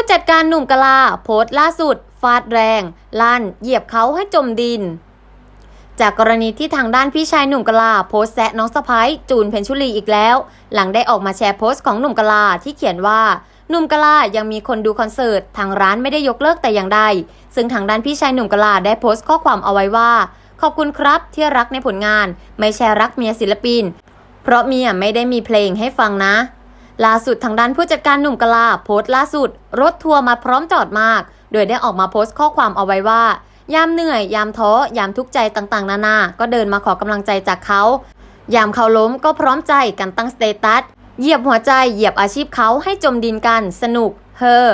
ผู้จัดการหนุ่มกะลาโพสต์ล่าสุด ฟาดแรง ลั่น เหยียบเขาให้จมดิน จากกรณีที่ทางด้านพี่ชายหนุ่มกะลาโพสต์แซะน้องสะพ้ยจูนเพนชุลีอีกแล้ว หลังได้ออกมาแชร์โพสต์ของหนุ่มกะลาที่เขียนว่าหนุ่มกะลายังมีคนดูคอนเสิร์ต ทางร้านไม่ได้ยกเลิกแต่อย่างใด ซึ่งทางด้านพี่ชายหนุ่มกะลาได้โพสต์ข้อความเอาไว้ว่า ขอบคุณครับที่รักในผลงาน ไม่ใช่รักเมียศิลปิน เพราะเมียไม่ได้มีเพลงให้ฟังนะ ล่าสุดทางด้านผู้จัดการหนุ่มกลาโพสต์ล่าสุด รถทัวร์มาพร้อมจอดมาก โดยได้ออกมาโพสต์ข้อความเอาไว้ว่า ยามเหนื่อย ยามท้อ ยามทุกข์ใจต่างๆ นานา ก็เดินมาขอกำลังใจจากเขา ยามเขาล้มก็พร้อมใจกันตั้งสเตตัส เหยียบหัวใจ เหยียบอาชีพเขาให้จมดินกัน สนุก เฮอ